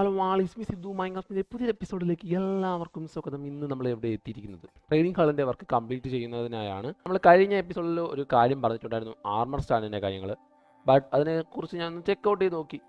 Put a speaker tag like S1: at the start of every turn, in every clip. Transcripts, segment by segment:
S1: Hello വാളിസ് മി സിദ്ധു മൈങ്കാസ്റ്റിന്റെ പുതിയൊരു എപ്പിസോഡിലേക്ക് എല്ലാവർക്കും സ്വാഗതം. ഇന്ന് നമ്മൾ എവിടെ എത്തിയിരിക്കുന്നത്? ട്രെയിനിങ് ഹാളിന്റെ വർക്ക് കംപ്ലീറ്റ് ചെയ്യുന്നതിനായാണ്. നമ്മൾ കഴിഞ്ഞ എപ്പിസോഡിൽ ഒരു കാര്യം പറഞ്ഞിട്ടുണ്ടായിരുന്നു ആർമർ സ്റ്റാൻഡിന്റെ കാര്യങ്ങൾ ബട്ട് അതിനെക്കുറിച്ച് ഞാൻ ഒന്ന് ചെക്ക് ഔട്ട് ചെയ്ത് നോക്കി.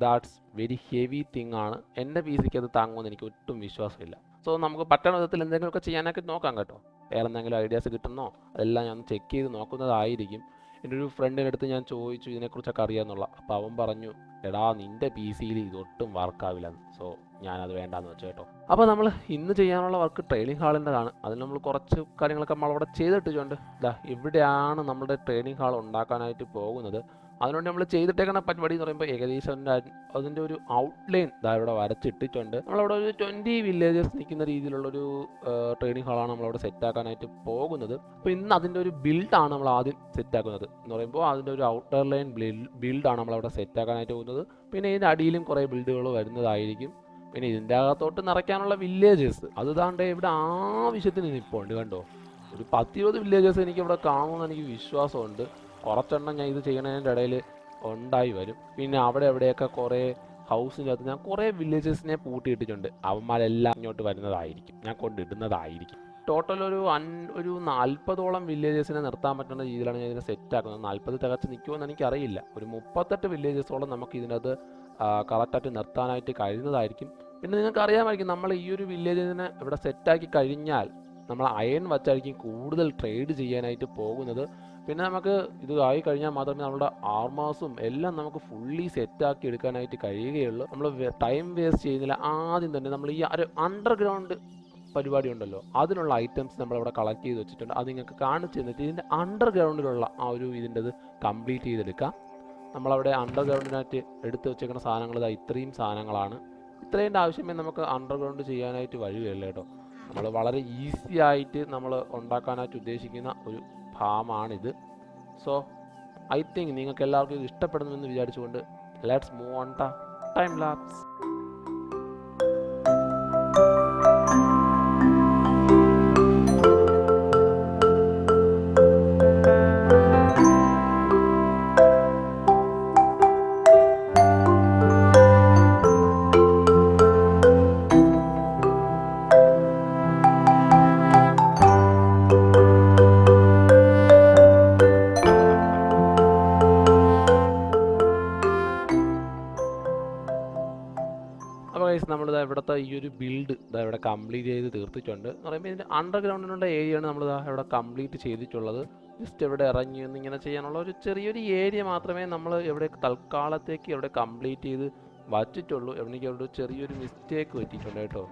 S1: ദാറ്റ്സ് വെരി ഹെവി തിങ് ആണ്. എന്റെ പി സിക്ക് അത് താങ്ങുമെന്ന് എനിക്ക് ഒട്ടും വിശ്വാസമില്ല. സോ നമുക്ക് പറ്റുന്ന വിധത്തിൽ എന്തെങ്കിലുമൊക്കെ ചെയ്യാനൊക്കെ നോക്കാം കേട്ടോ. വേറെ എന്തെങ്കിലും ഐഡിയാസ് കിട്ടുന്നോ? അതെല്ലാം ഞാൻ ചെക്ക് ചെയ്ത് നോക്കുന്നതായിരിക്കും. എന്റെ ഒരു ഫ്രണ്ടിന്റെ അടുത്ത് ഞാൻ ചോദിച്ചു ഇതിനെക്കുറിച്ചൊക്കെ അറിയാമെന്നുള്ള. അപ്പോൾ അവൻ പറഞ്ഞു എടാ നിന്റെ പി സിയിൽ ഇതൊട്ടും വർക്കാവില്ല സോ ഞാനത് വേണ്ടാന്ന് വെച്ചു കേട്ടോ. അപ്പോൾ നമ്മൾ ഇന്ന് ചെയ്യാനുള്ള വർക്ക് ട്രെയിനിങ് ഹാളിന്റെതാണ് അതിൽ നമ്മൾ കുറച്ച് കാര്യങ്ങളൊക്കെ നമ്മളവിടെ ചെയ്തിട്ടുണ്ട് ഇതാ ഇവിടെയാണ് നമ്മുടെ ട്രെയിനിങ് ഹാൾ ഉണ്ടാക്കാനായിട്ട് പോകുന്നത്. അതിനുവേണ്ടി നമ്മൾ ചെയ്തിട്ടേക്കുന്ന പരിപാടി എന്ന് പറയുമ്പോൾ ഏകദേശം അതിന്റെ ഒരു ഔട്ട്ലൈൻ ഇവിടെ വരച്ചിട്ടിട്ടുണ്ട്. നമ്മളവിടെ ഒരു ട്വന്റി വില്ലേജസ് നിൽക്കുന്ന രീതിയിലുള്ളൊരു ട്രെയിനിങ് ഹാളാണ് നമ്മളവിടെ സെറ്റാക്കാനായിട്ട് പോകുന്നത്. അപ്പോൾ ഇന്ന് അതിന്റെ ഒരു ബിൽഡാണ് നമ്മൾ ആദ്യം സെറ്റാക്കുന്നത് എന്ന് പറയുമ്പോൾ അതിന്റെ ഒരു ഔട്ടർ ലൈൻ ബിൽഡാണ് നമ്മളവിടെ സെറ്റാക്കാനായിട്ട് പോകുന്നത്. പിന്നെ ഇതിന്റെ അടിയിലും കുറേ ബിൽഡുകൾ വരുന്നതായിരിക്കും. പിന്നെ ഇതിന്റെ അകത്തോട്ട് നിറയ്ക്കാനുള്ള വില്ലേജസ് അത് താണ്ട് ഇവിടെ ആവശ്യത്തിന് നിൽപ്പുണ്ട് കണ്ടോ? ഒരു പത്തിരുപത് വില്ലേജസ് എനിക്ക് ഇവിടെ കാണുമെന്ന് എനിക്ക് വിശ്വാസമുണ്ട്. കുറച്ചെണ്ണം ഞാൻ ഇത് ചെയ്യണതിന്റെ ഇടയിൽ ഉണ്ടായി വരും. പിന്നെ അവിടെ എവിടെയൊക്കെ കുറേ ഹൗസിന്റെ അകത്ത് ഞാൻ കുറേ വില്ലേജസിനെ പൂട്ടിയിട്ടിട്ടുണ്ട്. അവന്മാരെല്ലാം ഇങ്ങോട്ട് വരുന്നതായിരിക്കും. ഞാൻ കൊണ്ടിടുന്നതായിരിക്കും ടോട്ടൽ ഒരു അൻ ഒരു നാൽപ്പതോളം വില്ലേജസിനെ നിർത്താൻ പറ്റുന്ന രീതിയിലാണ് ഞാൻ ഇതിനെ സെറ്റ് ആക്കുന്നത്. നാൽപ്പത് നിൽക്കുമോ നിൽക്കുമെന്ന് എനിക്കറിയില്ല. ഒരു മുപ്പത്തെട്ട് വില്ലേജസോളം നമുക്ക് ഇതിനകത്ത് കറക്റ്റായിട്ട് നിർത്താനായിട്ട് കഴിയുന്നതായിരിക്കും. പിന്നെ നിങ്ങൾക്ക് അറിയാമായിരിക്കും നമ്മൾ ഈ ഒരു വില്ലേജിനെ ഇവിടെ സെറ്റാക്കി കഴിഞ്ഞാൽ നമ്മൾ അയൺ വച്ചായിരിക്കും കൂടുതൽ ട്രേഡ് ചെയ്യാനായിട്ട് പോകുന്നത്. പിന്നെ നമുക്ക് ഇത് ആയി കഴിഞ്ഞാൽ മാത്രമേ നമ്മുടെ ആർമാസും എല്ലാം നമുക്ക് ഫുള്ളി സെറ്റാക്കി എടുക്കാനായിട്ട് കഴിയുകയുള്ളൂ. നമ്മൾ ടൈം വേസ്റ്റ് ചെയ്യുന്നില്ല. ആദ്യം തന്നെ നമ്മൾ ഈ ഒരു അണ്ടർഗ്രൗണ്ട് പരിപാടി ഉണ്ടല്ലോ അതിനുള്ള ഐറ്റംസ് നമ്മളിവിടെ കളക്ട് ചെയ്ത് വെച്ചിട്ടുണ്ട്. അത് നിങ്ങൾക്ക് കാണിച്ചു തന്നിട്ട് ഇതിന്റെ അണ്ടർഗ്രൗണ്ടിലുള്ള ആ ഒരു ഇതിന്റെത് കംപ്ലീറ്റ് ചെയ്തെടുക്കാം. നമ്മളവിടെ അണ്ടർഗ്രൗണ്ടിനായിട്ട് എടുത്ത് വെച്ചേക്കുന്ന സാധനങ്ങൾ ഇതാ ഇത്രയും സാധനങ്ങളാണ്. ഇത്രയും ആവശ്യമേ നമുക്ക് അണ്ടർഗ്രൗണ്ട് ചെയ്യാനായിട്ട് വഴിയുള്ളൂ കേട്ടോ. നമ്മൾ വളരെ ഈസി ആയിട്ട് നമ്മൾ ഉണ്ടാക്കാനായിട്ട് ഉദ്ദേശിക്കുന്ന ഒരു ഫാമാണിത് സോ ഐ തിങ്ക് നിങ്ങൾക്ക് എല്ലാവർക്കും ഇത് ഇഷ്ടപ്പെടുമെന്ന് വിചാരിച്ചുകൊണ്ട് let's move on time lapse ഇവിടുത്തെ ഈ ഒരു ബിൽഡ് ഇതാ ഇവിടെ കംപ്ലീറ്റ് ചെയ്ത് തീർത്തിട്ടുണ്ട്. എന്ന് പറയുമ്പോൾ ഇതിന്റെ അണ്ടർഗ്രൗണ്ടിനുള്ള ഏരിയയാണ് നമ്മൾ ഇവിടെ കംപ്ലീറ്റ് ചെയ്തിട്ടുള്ളത്. ജസ്റ്റ് ഇവിടെ ഇറങ്ങി ഒന്ന് ഇങ്ങനെ ചെയ്യാനുള്ള ഒരു ചെറിയൊരു ഏരിയ മാത്രമേ നമ്മൾ ഇവിടെ തൽക്കാലത്തേക്ക് ഇവിടെ കംപ്ലീറ്റ് ചെയ്ത് വച്ചിട്ടുള്ളൂ. എനിക്ക് അവിടെ ചെറിയൊരു മിസ്റ്റേക്ക് പറ്റിയിട്ടുണ്ട് കേട്ടോ.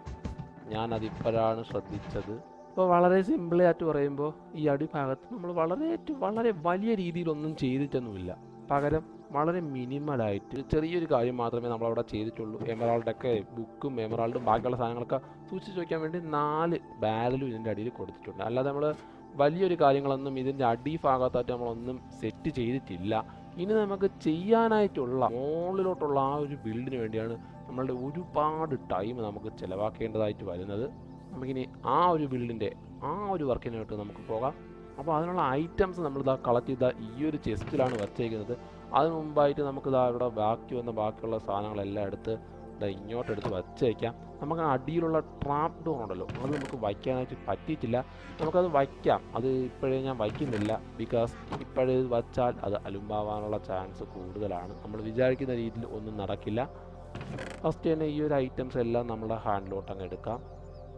S1: ഞാനതിപ്പോഴാണ് ശ്രദ്ധിച്ചത്. അപ്പോൾ വളരെ സിമ്പിളായിട്ട് പറയുമ്പോൾ ഈ അടിഭാഗത്ത് നമ്മൾ വളരെ വളരെ വലിയ രീതിയിലൊന്നും ചെയ്തിട്ടൊന്നുമില്ല. പകരം വളരെ മിനിമലായിട്ട് ചെറിയൊരു കാര്യം മാത്രമേ നമ്മൾ അവിടെ ചെയ്തിട്ടുള്ളൂ. എമറാൾഡൊക്കെ ബുക്കും എമറാൾഡും ബാക്കിയുള്ള സാധനങ്ങളൊക്കെ സൂക്ഷിച്ച് വയ്ക്കാൻ വേണ്ടി നാല് ബാരലും ഇതിന്റെ അടിയിൽ കൊടുത്തിട്ടുണ്ട്. അല്ലാതെ നമ്മൾ വലിയൊരു കാര്യങ്ങളൊന്നും ഇതിന്റെ അടിഭാഗത്തായിട്ട് നമ്മളൊന്നും സെറ്റ് ചെയ്തിട്ടില്ല. ഇനി നമുക്ക് ചെയ്യാനായിട്ടുള്ള മുകളിലോട്ടുള്ള ആ ഒരു ബിൽഡിന് വേണ്ടിയാണ് നമ്മളുടെ ഒരുപാട് ടൈം നമുക്ക് ചിലവാക്കേണ്ടതായിട്ട് വരുന്നത്. നമുക്കിനി ആ ഒരു ബിൽഡിന്റെ ആ ഒരു വർക്കിനായിട്ട് നമുക്ക് പോകാം. അപ്പോൾ അതിനുള്ള ഐറ്റംസ് നമ്മളിതാ കളക്ട് ചെയ്ത ഈ ഒരു ചെസ്റ്റിലാണ് വച്ചേക്കുന്നത്. അതിന് മുമ്പായിട്ട് നമുക്ക് ഇതാ ഇവിടെ ബാക്കി വന്ന ബാക്കിയുള്ള സാധനങ്ങളെല്ലാം എടുത്ത് ഇതാ ഇങ്ങോട്ട് എടുത്ത് വച്ചേക്കാം. നമുക്ക് അടിയിലുള്ള ട്രാപ്പ് ഡോർ ഉണ്ടല്ലോ അത് നമുക്ക് വയ്ക്കാനായിട്ട് പറ്റിയിട്ടില്ല. നമുക്കത് വയ്ക്കാം. അത് ഇപ്പോഴേ ഞാൻ വയ്ക്കുന്നില്ല ബിക്കോസ് ഇപ്പോഴേ വച്ചാൽ അത് അലുമ്പാവാനുള്ള ചാൻസ് കൂടുതലാണ്. നമ്മൾ വിചാരിക്കുന്ന രീതിയിൽ ഒന്നും നടക്കില്ല. ഫസ്റ്റ് തന്നെ ഈ ഒരു ഐറ്റംസ് എല്ലാം നമ്മൾ ഹാൻഡിലോട്ട് അങ്ങ് എടുക്കാം.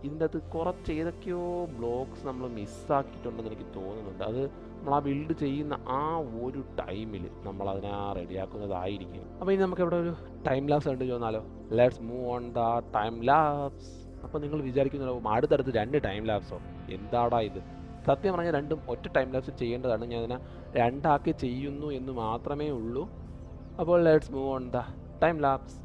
S1: ഇതിന്റെ അത് കുറച്ച് ഏതൊക്കെയോ ബ്ലോക്സ് നമ്മൾ മിസ്സാക്കിയിട്ടുണ്ടെന്ന് എനിക്ക് തോന്നുന്നുണ്ട്. അത് നമ്മൾ ആ ബിൽഡ് ചെയ്യുന്ന ആ ഒരു ടൈമിൽ നമ്മൾ അതിനെ റെഡിയാക്കുന്നതായിരിക്കും. അപ്പോൾ ഇനി നമുക്ക് ഇവിടെ ഒരു ടൈം ലാപ്സ് കണ്ടു ചോദിച്ചാലോ? Let's move on the time lapse അപ്പോൾ നിങ്ങൾ വിചാരിക്കുന്നുണ്ടാവും അടുത്തടുത്ത് രണ്ട് ടൈം ലാപ്സോ എന്താടാ ഇത്? സത്യം പറഞ്ഞാൽ രണ്ടും ഒറ്റ ടൈം ലാപ്സ് ചെയ്യേണ്ടതാണ്. ഞാൻ അതിനെ രണ്ടാക്കി ചെയ്യുന്നു എന്ന് മാത്രമേ ഉള്ളൂ. അപ്പോൾ let's move on the time lapse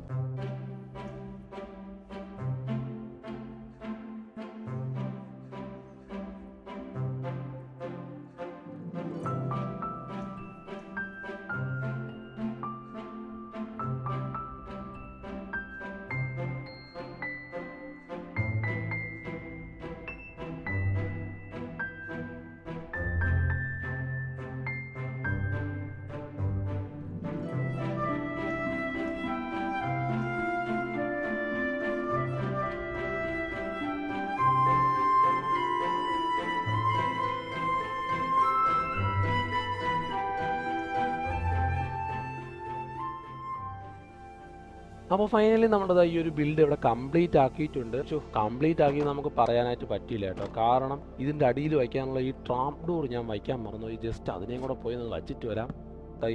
S1: അപ്പോൾ ഫൈനലി നമ്മുടെ ഈ ഒരു ബിൽഡ് ഇവിടെ കംപ്ലീറ്റ് ആക്കിയിട്ടുണ്ട്. കംപ്ലീറ്റ് ആക്കി നമുക്ക് പറയാനായിട്ട് പറ്റില്ല കേട്ടോ. കാരണം ഇതിന്റെ അടിയിൽ വയ്ക്കാനുള്ള ഈ ട്രാപ്പ് ഡോർ ഞാൻ വയ്ക്കാൻ മറന്നു. ജസ്റ്റ് അതിനെയും കൂടെ പോയി ഒന്ന് വച്ചിട്ട് വരാം.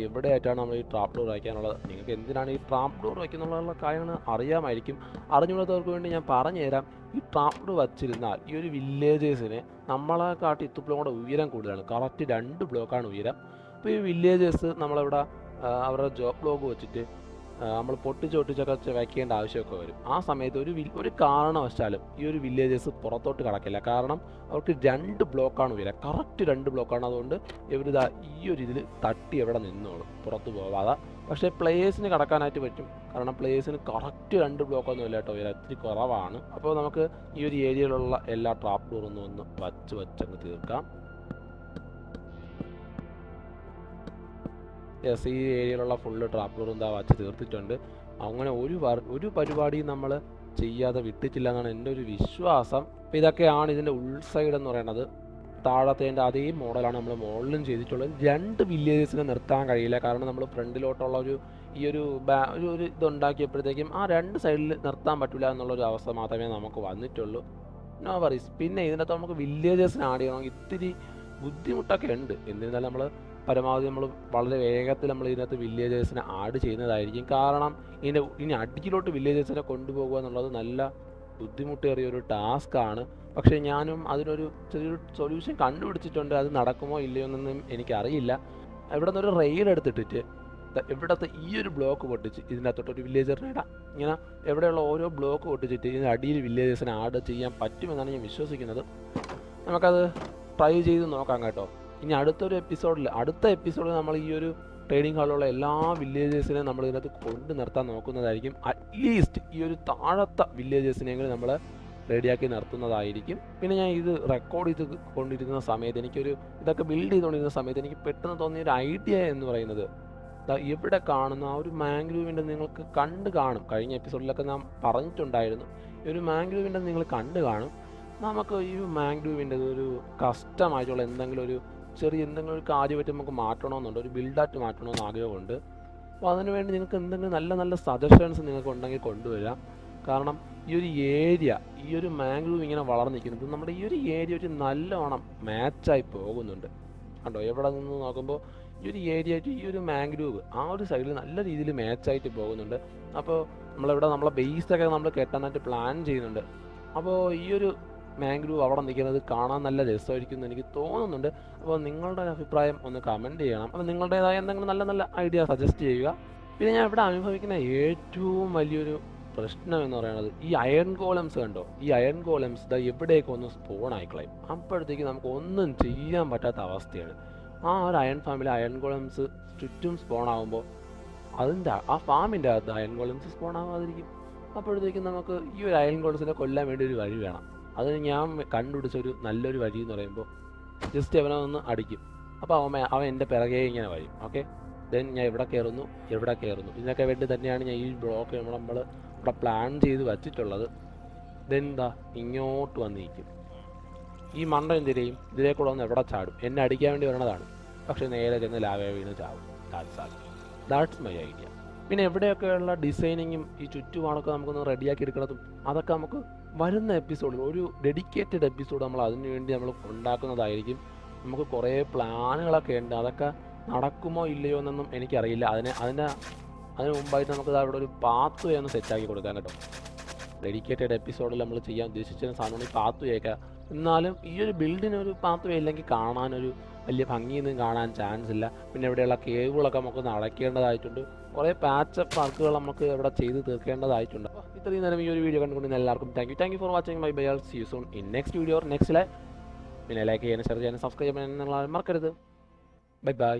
S1: എവിടെയായിട്ടാണ് നമ്മൾ ഈ ട്രാപ്പ് ഡോർ വയ്ക്കാനുള്ളത്? നിങ്ങൾക്ക് എന്തിനാണ് ഈ ട്രാപ്പ് ഡോർ വയ്ക്കുന്നുള്ള കാര്യങ്ങൾ അറിയാമായിരിക്കും. അറിഞ്ഞുകൂടാത്തവർക്ക് വേണ്ടി ഞാൻ പറഞ്ഞുതരാം. ഈ ട്രാപ്പ് ഡോർ വച്ചിരുന്നാൽ ഈ ഒരു വില്ലേജേഴ്സിന് നമ്മളെ കാട്ടി ഇത്തുപ്പിളും കൂടെ ഉയരം കൂടുതലാണ്. കറക്റ്റ് രണ്ട് ബ്ലോക്കാണ് ഉയരം. അപ്പോൾ ഈ വില്ലേജേഴ്സ് നമ്മളിവിടെ അവരുടെ ജോബ് ബ്ലോക്ക് വെച്ചിട്ട് നമ്മൾ പൊട്ടിച്ച് പൊട്ടിച്ചൊക്കെ വയ്ക്കേണ്ട ആവശ്യമൊക്കെ വരും. ആ സമയത്ത് ഒരു ഒരു കാരണവശാലും ഈ ഒരു വില്ലേജസ് പുറത്തോട്ട് കടക്കില്ല. കാരണം അവർക്ക് രണ്ട് ബ്ലോക്കാണ് വരിക. കറക്റ്റ് രണ്ട് ബ്ലോക്കാണ് അതുകൊണ്ട് ഇവരിതാ ഈ ഒരു ഇതിൽ തട്ടി എവിടെ നിന്നോളും? പുറത്ത് പോവാതെ. പക്ഷേ പ്ലേയേഴ്സിന് കടക്കാനായിട്ട് പറ്റും. കാരണം പ്ലേയേഴ്സിന് കറക്റ്റ് രണ്ട് ബ്ലോക്കൊന്നും ഇല്ല കേട്ടോ. ഇത്തിരി കുറവാണ്. അപ്പോൾ നമുക്ക് ഈ ഒരു ഏരിയയിലുള്ള എല്ലാ ട്രാപ്പ് ഡോറും ഒന്ന് വച്ച് വച്ചങ്ങ് തീർക്കാം. യെസ് ഈ ഏരിയയിലുള്ള ഫുള്ള് ട്രാപ്പ് ഡോറും എന്താ വച്ച് തീർത്തിട്ടുണ്ട്. അങ്ങനെ ഒരു ഒരു പരിപാടിയും നമ്മൾ ചെയ്യാതെ വിട്ടിട്ടില്ല എന്നാണ് എന്റെ ഒരു വിശ്വാസം. അപ്പോൾ ഇതൊക്കെയാണ് ഇതിന്റെ ഉൾസൈഡ് എന്ന് പറയുന്നത്. താഴത്തേന്റെ അതേ മോഡലാണ് നമ്മൾ മോഡലും ചെയ്തിട്ടുള്ളത്. രണ്ട് വില്ലേജസിനെ നിർത്താൻ കഴിയില്ല. കാരണം നമ്മൾ ഫ്രണ്ടിലോട്ടുള്ള ഒരു ഈ ഒരു ബാ- ഒരു ഒരു ഇതുണ്ടാക്കിയപ്പോഴത്തേക്കും ആ രണ്ട് സൈഡിൽ നിർത്താൻ പറ്റില്ല എന്നുള്ളൊരു അവസ്ഥ മാത്രമേ നമുക്ക് വന്നിട്ടുള്ളൂ. നോ വറീസ് പിന്നെ ഇതിനകത്ത് നമുക്ക് വില്ലേജസിന് ആഡ് ചെയ്യണമെങ്കിൽ ഇത്തിരി ബുദ്ധിമുട്ടൊക്കെ ഉണ്ട്. എന്നിരുന്നാലും നമ്മൾ പരമാവധി നമ്മൾ വളരെ വേഗത്തിൽ നമ്മൾ ഇതിനകത്ത് വില്ലേജേഴ്സിനെ ആഡ് ചെയ്യുന്നതായിരിക്കും. കാരണം ഇതിന്റെ ഇനി അടിയിലോട്ട് വില്ലേജേഴ്സിനെ കൊണ്ടുപോകുക എന്നുള്ളത് നല്ല ബുദ്ധിമുട്ടേറിയ ഒരു ടാസ്ക് ആണ്. പക്ഷേ ഞാനും അതിനൊരു ചെറിയൊരു സൊല്യൂഷൻ കണ്ടുപിടിച്ചിട്ടുണ്ട്. അത് നടക്കുമോ ഇല്ലയോ എന്നൊന്നും എനിക്കറിയില്ല. ഇവിടെ നിന്നൊരു റെയിൽ എടുത്തിട്ടിട്ട് ഇവിടുത്തെ ഈ ഒരു ബ്ലോക്ക് പൊട്ടിച്ച് ഇതിനകത്തോട്ട് ഒരു വില്ലേജറിനെ ഇടാം. ഇങ്ങനെ എവിടെയുള്ള ഓരോ ബ്ലോക്ക് പൊട്ടിച്ചിട്ട് ഇതിന്റെ അടിയിൽ വില്ലേജേഴ്സിനെ ആഡ് ചെയ്യാൻ പറ്റുമെന്നാണ് ഞാൻ വിശ്വസിക്കുന്നത്. നമുക്കത് ട്രൈ ചെയ്ത് നോക്കാം കേട്ടോ. ഇനി അടുത്തൊരു എപ്പിസോഡിൽ അടുത്ത എപ്പിസോഡിൽ നമ്മൾ ഈ ഒരു ട്രെയിനിങ് ഹാളിലുള്ള എല്ലാ വില്ലേജേഴ്സിനെ നമ്മൾ ഇതിനകത്ത് കൊണ്ടു നിർത്താൻ നോക്കുന്നതായിരിക്കും. അറ്റ്ലീസ്റ്റ് ഈ ഒരു താഴത്തെ വില്ലേജേഴ്സിനെങ്കിലും നമ്മൾ റെഡിയാക്കി നിർത്തുന്നതായിരിക്കും. പിന്നെ ഞാൻ ഇത് റെക്കോർഡ് ചെയ്ത് കൊണ്ടിരുന്ന സമയത്ത് എനിക്കൊരു ഇതൊക്കെ ബിൽഡ് ചെയ്തുകൊണ്ടിരുന്ന സമയത്ത് എനിക്ക് പെട്ടെന്ന് തോന്നിയ ഒരു ഐഡിയ എന്ന് പറയുന്നത് ഇവിടെ കാണുന്ന? ആ ഒരു മാംഗ്രൂവിന്റെ നിങ്ങൾക്ക് കണ്ട് കാണും. കഴിഞ്ഞ എപ്പിസോഡിലൊക്കെ നാം പറഞ്ഞിട്ടുണ്ടായിരുന്നു. ഈ ഒരു മാംഗ്രൂവിന്റെ നിങ്ങൾ കണ്ട് കാണും. നമുക്ക് ഈ മാംഗ്രൂവിന്റെ ഒരു കസ്റ്റമായിട്ടുള്ള എന്തെങ്കിലും ഒരു ചെറിയ എന്തെങ്കിലും ഒരു കാര്യമായിട്ട് നമുക്ക് മാറ്റണമെന്നുണ്ട് ഒരു ബിൽഡായിട്ട് മാറ്റണമെന്ന് ആഗ്രഹമുണ്ട്. അപ്പോൾ അതിനുവേണ്ടി നിങ്ങൾക്ക് എന്തെങ്കിലും നല്ല നല്ല സജഷൻസ് നിങ്ങൾക്ക് ഉണ്ടെങ്കിൽ കൊണ്ടുവരാം കാരണം ഈ ഒരു ഏരിയ ഈ ഒരു മാംഗ്രൂവ് ഇങ്ങനെ വളർന്നിരിക്കുന്നത് നമ്മുടെ ഈ ഒരു ഏരിയ ഒരു നല്ലോണം മാച്ചായി പോകുന്നുണ്ട്. കണ്ടോ? എവിടെ നിന്ന് നോക്കുമ്പോൾ ഈ ഒരു ഏരിയ ഈ ഒരു മാംഗ്രൂവ് ആ ഒരു സൈഡിൽ നല്ല രീതിയിൽ മാച്ചായിട്ട് പോകുന്നുണ്ട്. അപ്പോൾ നമ്മളിവിടെ നമ്മളെ ഒക്കെ നമ്മൾ കെട്ടാനായിട്ട് പ്ലാൻ ചെയ്യുന്നുണ്ട്. അപ്പോൾ ഈ ഒരു മാംഗ്രൂവ് അവിടെ നിൽക്കുന്നത് കാണാൻ നല്ല രസമായിരിക്കും എന്ന് എനിക്ക് തോന്നുന്നുണ്ട്. അപ്പോൾ നിങ്ങളുടെ അഭിപ്രായം ഒന്ന് കമന്റ് ചെയ്യണം. അപ്പോൾ നിങ്ങളുടേതായ എന്തെങ്കിലും നല്ല നല്ല ഐഡിയ സജസ്റ്റ് ചെയ്യുക. പിന്നെ ഞാൻ ഇവിടെ അനുഭവിക്കുന്ന ഏറ്റവും വലിയൊരു പ്രശ്നം എന്ന് പറയുന്നത് ഈ അയൺ ഗോളംസ് കണ്ടോ? ഈ അയൺ ഗോളംസ് ദാ എവിടേക്ക് ഒന്ന് സ്പോൺ ആയിക്കളയും അപ്പോഴത്തേക്ക് നമുക്ക് ഒന്നും ചെയ്യാൻ പറ്റാത്ത അവസ്ഥയാണ്. ആ ഒരു അയൺ ഫാമിൽ അയൺ ഗോളംസ് ചുറ്റും സ്പോൺ ആകുമ്പോൾ അതിന്റെ ആ ഫാമിന്റെ അകത്ത് അയൺ ഗോളംസ് സ്പോൺ ആവാതിരിക്കും. അപ്പോഴത്തേക്കും നമുക്ക് ഈ ഒരു അയൺ ഗോളംസിനെ കൊല്ലാൻ വേണ്ടി ഒരു വഴി വേണം. അതിന് ഞാൻ കണ്ടുപിടിച്ച ഒരു നല്ലൊരു വഴി എന്ന് പറയുമ്പോൾ ജസ്റ്റ് അവനെ ഒന്ന് അടിക്കും. അപ്പോൾ അവൻ അവൻ എന്റെ പിറകെ ഇങ്ങനെ വരും. ഓക്കെ? ദെൻ ഞാൻ ഇവിടെ കയറുന്നു ഇവിടെ കയറുന്നു. ഇതിനൊക്കെ വേണ്ടി തന്നെയാണ് ഞാൻ ഈ ബ്ലോക്ക് നമ്മൾ നമ്മൾ ഇവിടെ പ്ലാൻ ചെയ്ത് വച്ചിട്ടുള്ളത്. ദെൻ എന്താ ഇങ്ങോട്ട് വന്നിരിക്കും. ഈ മണ്ട ചെയ്യും? ഇതിലേ കൂടെ ഒന്ന് എവിടെ ചാടും? എന്നെ അടിക്കാൻ വേണ്ടി വരണതാണ്. പക്ഷേ നേരെ ചെന്ന് ലാവേ വീണ് ചാവും. ദാറ്റ്സ് ദാറ്റ്സ് മൈ ഐഡിയ പിന്നെ എവിടെയൊക്കെയുള്ള ഡിസൈനിങ്ങും ഈ ചുറ്റുപാടൊക്കെ നമുക്കൊന്ന് റെഡിയാക്കി എടുക്കണതും അതൊക്കെ നമുക്ക് വരുന്ന എപ്പിസോഡിൽ ഒരു ഡെഡിക്കേറ്റഡ് എപ്പിസോഡ് നമ്മൾ അതിനു വേണ്ടി നമ്മൾ ഉണ്ടാക്കുന്നതായിരിക്കും. നമുക്ക് കുറേ പ്ലാനുകളൊക്കെ ഉണ്ട്. അതൊക്കെ നടക്കുമോ ഇല്ലയോ എന്നൊന്നും എനിക്കറിയില്ല. അതിനെ അതിന്റെ അതിന് മുമ്പായിട്ട് നമുക്ക് അവിടെ ഒരു പാത്ത് വേ ഒന്ന് സെറ്റാക്കി കൊടുക്കാൻ കേട്ടോ. ഡെഡിക്കേറ്റഡ് എപ്പിസോഡിൽ നമ്മൾ ചെയ്യാൻ ഉദ്ദേശിച്ച സാധനമാണ് ഈ പാത്ത് വേയൊക്കെ എന്നാലും ഈ ഒരു ബിൽഡിന് ഒരു പാത്ത് വേ ഇല്ലെങ്കിൽ കാണാനൊരു വലിയ ഭംഗിയൊന്നും കാണാൻ ചാൻസ് ഇല്ല. പിന്നെ ഇവിടെയുള്ള കേവുകളൊക്കെ നമുക്ക് നടക്കേണ്ടതായിട്ടുണ്ട്. കുറേ പാച്ചപ്പ് വർക്കുകൾ നമുക്ക് ഇവിടെ ചെയ്ത് തീർക്കേണ്ടതായിട്ടുണ്ട്. ഇത്രയും നേരം ഈ ഒരു വീഡിയോ കണ്ടുകൊണ്ട് എല്ലാവർക്കും thank you thank you for watching my bye all see you soon in next video next live പിന്നെ ലൈക്ക് ചെയ്യാനും ഷെയർ ചെയ്യാനും സബ്സ്ക്രൈബ് ചെയ്യാനും മറക്കരുത്. Bye bye